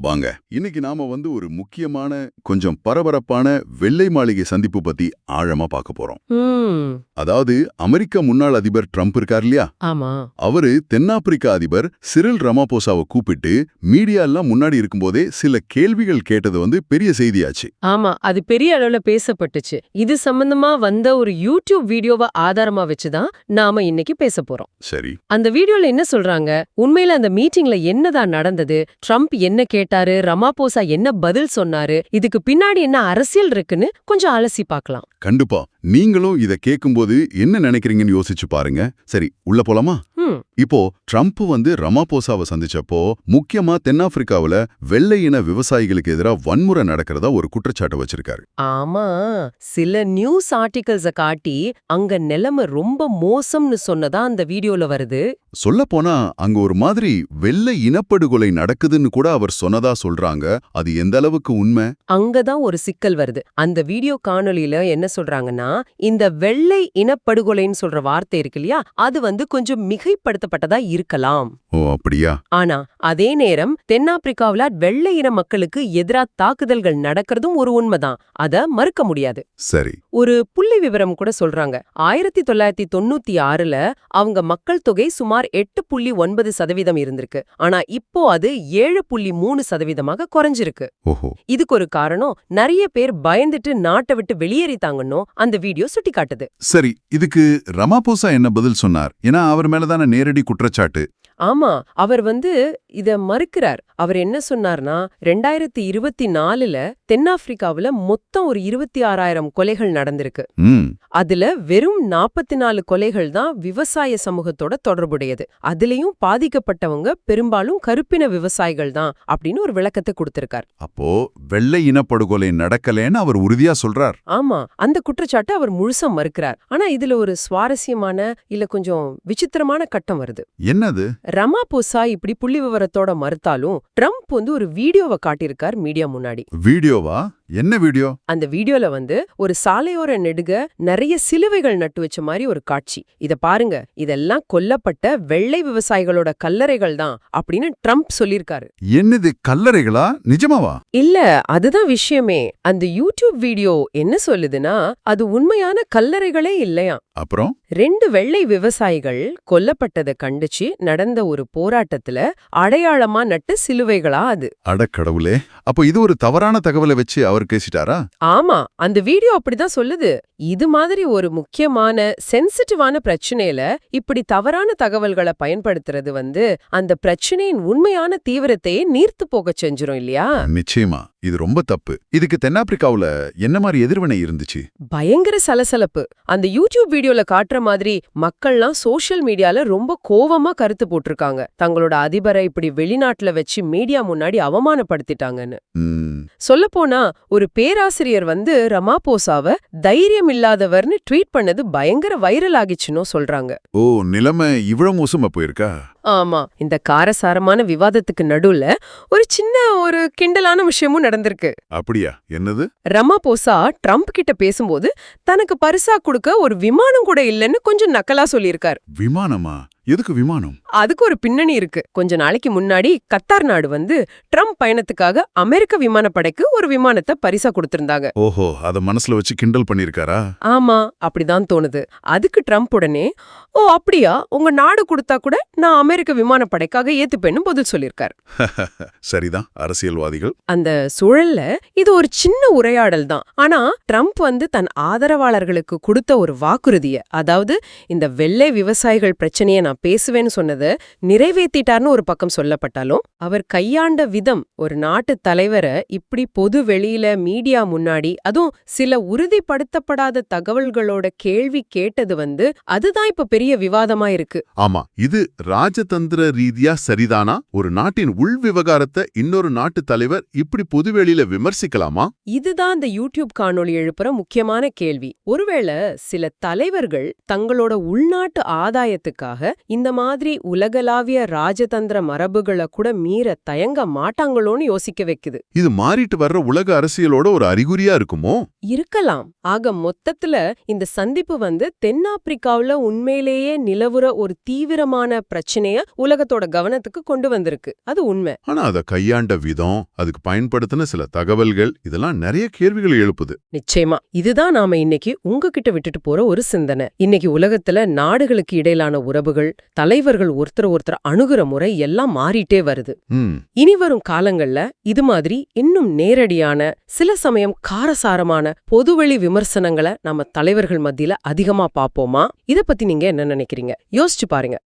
வாங்க. இன்னைக்கு நாம வந்து ஒரு முக்கியமான கொஞ்சம் பரபரப்பான வெள்ளை மாளிகை சந்திப்பு பத்தி ஆழமா பார்க்க போறோம். அதாவது அமெரிக்க முன்னாள் அதிபர் ட்ரம்ப் இருக்கார் இல்லையா? அவரு தென்னாப்பிரிக்க அதிபர் சிரில் ரமாபோசாவை கூப்பிட்டு மீடியா எல்லாம் முன்னாடி இருக்கும்போதே சில கேள்விகள் கேட்டது வந்து பெரிய செய்தியாச்சு. ஆமா அது பெரிய அளவுல பேசப்பட்டுச்சு. இது சம்பந்தமா வந்த ஒரு யூடியூப் வீடியோவை ஆதாரமா வச்சுதான் நாம இன்னைக்கு பேச போறோம். சரி. அந்த வீடியோல என்ன சொல்றாங்க? உண்மையில அந்த மீட்டிங்ல என்னதான் நடந்தது? ட்ரம்ப் என்ன கேட்டாரு? ரமாபோசா என்ன பதில் சொன்னாரு இதுக்கு பின்னாடி என்ன அரசியல் இருக்குன்னு கொஞ்சம் அலசி பார்க்கலாம். கண்டிப்பா. நீங்களும் இத கேட்கும்போது என்ன நினைக்கிறீங்கன்னு யோசிச்சு பாருங்க. சரி உள்ள போலாமா? இப்போ ட்ரம்ப் வந்து ரமாபோசாவை சந்திச்சப்போ முக்கியமா தென்னாப்பிரிக்காவுல வெள்ளை இன விவசாயிகளுக்கு எதிரா வன்முறை நடக்கிறதா ஒரு குற்றச்சாட்டு வச்சிருக்காரு. ஆமா. சில நியூஸ் ஆர்டிகல்ஸ காட்டி அங்க நிலைமை ரொம்ப மோசம்னு சொன்னதா அந்த வீடியோல வருது. சொல்லப் போனா அங்க ஒரு மாதிரி வெள்ளை இனப்படுகொலை நடக்குதுன்னு கூட அவர் சொன்னதா சொல்றாங்க. அது எந்த அளவுக்கு உண்மை? அங்கதான் ஒரு சிக்கல் வருது. அந்த வீடியோ காணொளியில என்ன சொல்றாங்கன்னா இந்த வெள்ளை இனப்படுகொலைன்னு சொல்ற வார்த்தை இருக்கு இல்லையா? அது வந்து கொஞ்சம் மிகைப்படுத்தப்பட்டதா இருக்கலாம். ஓ அப்படியா? ஆனா அதே நேரம் தென்னாப்பிரிக்காவுல வெள்ளை இன மக்களுக்கு எதிரா தாக்குதல்கள் நடக்கிறதும் ஒரு உண்மைதான். அத மறுக்க முடியாது. சரி. ஒரு புள்ளி விவரம் கூட சொல்றாங்க. ஆயிரத்தி தொள்ளாயிரத்தி தொண்ணூத்தி ஆறுல அவங்க மக்கள் தொகை சுமார் எட்டு புள்ளி ஒன்பது சதவீதம் இருந்திருக்கு. ஆனா இப்போ அது ஏழு புள்ளி மூணு சதவீதமாக குறைஞ்சிருக்கு. ஓஹோ. இதுக்கு ஒரு காரணம் நிறைய பேர் பயந்துட்டு நாட்டை விட்டு வெளியேறித்தாங்கன்னோ அந்த வீடியோ சுட்டி காட்டுது சரி இதுக்கு ரமாபோசா என்ன பதில் சொன்னார்? ஏன்னா அவர் மேலதான நேரடி குற்றச்சாட்டு. ஆமா அவர் வந்து இத மறுக்கிறார். அவர் என்ன சொன்னார்னா ரெண்டாயிரத்தி இருபத்தி நாலுல தென்னாப்பிரிக்காவுல மொத்தம் ஒரு இருபத்தி ஆறாயிரம் கொலைகள் நடந்திருக்கு. அதுல வெறும் நாற்பத்தி நாலு கொலைகள் தான் விவசாய சமூகத்தோட தொடர்புடையது. அதுலயும் பாதிக்கப்பட்டவங்க பெரும்பாலும் கருப்பின விவசாயிகள் தான் அப்படின்னு ஒரு விளக்கத்தை கொடுத்திருக்கார். அப்போ வெள்ளை இனப்படுகொலை நடக்கலேன்னு அவர் உறுதியா சொல்றார். ஆமா அந்த குற்றச்சாட்டை அவர் முழுசா மறுக்கிறார். ஆனா இதுல ஒரு சுவாரஸ்யமான இல்ல கொஞ்சம் விசித்திரமான கட்டம் வருது. என்னது? ரமாபோசா இப்படி புள்ளி விவரத்தோட மறுத்தாலும் ட்ரம்ப் வந்து ஒரு வீடியோவை காட்டியிருக்கார் மீடியா முன்னாடி. வீடியோவா? என்ன வீடியோ? அந்த வீடியோல வந்து ஒரு சாலையோர நெடுக நிறைய சிலுவைகள் நட்டு வச்ச மாதிரி ஒரு காட்சி. இத பாருங்க. இதெல்லாம் கொல்லப்பட்ட வெள்ளை விவசாயிகளோட கல்லறைகள் தான் அப்படின்னு ட்ரம்ப் சொல்லிருக்காரு. என்னது கல்லறைகளா? நிஜமாவா? இல்ல அதுதான் விஷயமே. அந்த யூடியூப் வீடியோ என்ன சொல்லுதுன்னா அது உண்மையான கல்லறைகளே இல்லையா? அப்புறம்? ரெண்டு வெள்ளை விவசாயிகள் கொல்லப்பட்டதை கண்டிச்சு நடந்த ஒரு போராட்டத்துல அடையாளமா நட்டு சிலுவைகளா அது. அடக்கடவுளே அப்போ இது ஒரு தவறான தகவலை வச்சு அவர் பேசிட்டாரா? ஆமா அந்த வீடியோ அப்படிதான் சொல்லுது. இது மாதிரி ஒரு முக்கியமான சென்சிட்டிவான பிரச்சனையில இப்படி தவறான தகவல்களை பயன்படுத்துறது வந்து அந்த பிரச்சனையின் உண்மையான தீவிரத்தையே நீர்த்து போகச் செஞ்சிரும் இல்லையா? நிச்சயமா. இது ரொம்ப தப்பு. இதுக்கு தென்னாப்பிரிக்காவுல என்ன மாதிரி எதிர்வினை இருந்துச்சு? பயங்கர சலசலப்பு. அந்த யூடியூப் வீடியோல காட்டுற மாதிரி மக்கள்லாம் சோஷியல் மீடியால ரொம்ப கோவமா கருத்து போட்டிருக்காங்க. தங்களோட அதிபரை இப்படி வெளிநாட்டுல வச்சு மீடியா முன்னாடி அவமானப்படுத்திட்டாங்கன்னு. சொல்லப்போனா ஒரு பேராசிரியர் வந்து ரமாபோசாவ தைரியம் இல்லாதவர்னு ட்வீட் பண்ணது பயங்கர வைரல் ஆகிச்சுன்னு சொல்றாங்க. ஓ நிலைமை இவ்வளவு மோசமா போயிருக்கா? ஆமா. இந்த காரசாரமான விவாதத்துக்கு நடுவுல ஒரு சின்ன ஒரு கிண்டலான விஷயமும் நடந்திருக்கு. அப்படியா? என்னது? ரமாபோசா ட்ரம்ப் கிட்ட பேசும்போது தனக்கு பரிசா கொடுக்க ஒரு விமானம் கூட இல்லைன்னு கொஞ்சம் நக்கலா சொல்லியிருக்கார். விமானமா? எதுக்கு விமானம்? அதுக்கு ஒரு பின்னணி இருக்கு. கொஞ்ச நாளைக்கு முன்னாடி கத்தார் நாடு வந்து ட்ரம்ப் பயணத்துக்காக அமெரிக்க விமானப்படைக்கு ஒரு விமானத்தை பரிசா கொடுத்திருந்தாங்க. ஓஹோ அத மனசுல வச்சு கிண்டல் பண்ணிருக்காரா ஆமா அப்படிதான் தோணுது. அதுக்கு ட்ரம்ப் உடனே ஓ அப்படியா? உங்க நாடு கொடுத்தா கூட நான் அமெரிக்க விமானப்படைக்காக ஏத்துப்பேன்னு பதில் சொல்லியிருக்காரு. சரிதான் அரசியல்வாதிகள். அந்த சூழல்ல இது ஒரு சின்ன உரையாடல் தான். ஆனா ட்ரம்ப் வந்து தன் ஆதரவாளர்களுக்கு கொடுத்த ஒரு வாக்குறுதிய அதாவது இந்த வெள்ளை விவசாயிகள் பிரச்சனைய நான் பேசுவேன்னு சொன்னதை நிறைவேத்திட்டார்னு ஒரு பக்கம் சொல்லப்பட்டாலும் அவர் கையாண்ட விதம் ஒரு நாட்டு தலைவரை இப்படி பொது வெளியில மீடியா முன்னாடி அதுவும் சில உறுதிப்படுத்தப்படாத தகவல்களோட கேள்வி கேட்டது வந்து அதுதான் இப்ப பெரிய விவாதமா இருக்கு. ஆமா இது ராஜதந்திர ரீதியா சரிதானா? ஒரு நாட்டின் உள் விவகாரத்தை இன்னொரு நாட்டு தலைவர் இப்படி பொதுவெளியில விமர்சிக்கலாமா? இதுதான் இந்த யூடியூப் காணொளி எழுப்புற முக்கியமான கேள்வி. ஒருவேளை சில தலைவர்கள் தங்களோட உள்நாட்டு ஆதாயத்துக்காக இந்த மாதிரி உலகளாவிய ராஜதந்திர மரபுகளை கூட மீற தயங்க மாட்டாங்களோன்னு யோசிக்க வைக்குது. இது மாறிட்டு வர்ற உலக அரசியலோட ஒரு அறிகுறியா இருக்குமோ? இருக்கலாம். ஆக மொத்தத்துல இந்த சந்திப்பு வந்து தென்னாப்பிரிக்காவுல உண்மையிலேயே நிலவுற ஒரு தீவிரமான பிரச்சனைய பிரச்சனைய உலகத்தோட கவனத்துக்கு கொண்டு வந்திருக்கு. அது உண்மை. ஆனா அதை கையாண்ட விதம் அதுக்கு பயன்படுத்தின சில தகவல்கள் இதெல்லாம் நிறைய கேள்விகளை எழுப்புது. நிச்சயமா. இதுதான் நாம இன்னைக்கு உங்ககிட்ட விட்டுட்டு போற ஒரு சிந்தனை. இன்னைக்கு உலகத்துல நாடுகளுக்கு இடையிலான உறவுகள் தலைவர்கள் ஒருத்தர் ஒருத்தர் அணுகுற முறை எல்லாம் மாறிட்டே வருது. இனி வரும் காலங்கள்ல இது மாதிரி இன்னும் நேரடியான சில சமயம் காரசாரமான பொதுவெளி விமர்சனங்களை நம்ம தலைவர்கள் மத்தியில அதிகமா பாப்போமா இத பத்தி நீங்க என்ன நினைக்கிறீங்க? யோசிச்சு பாருங்க.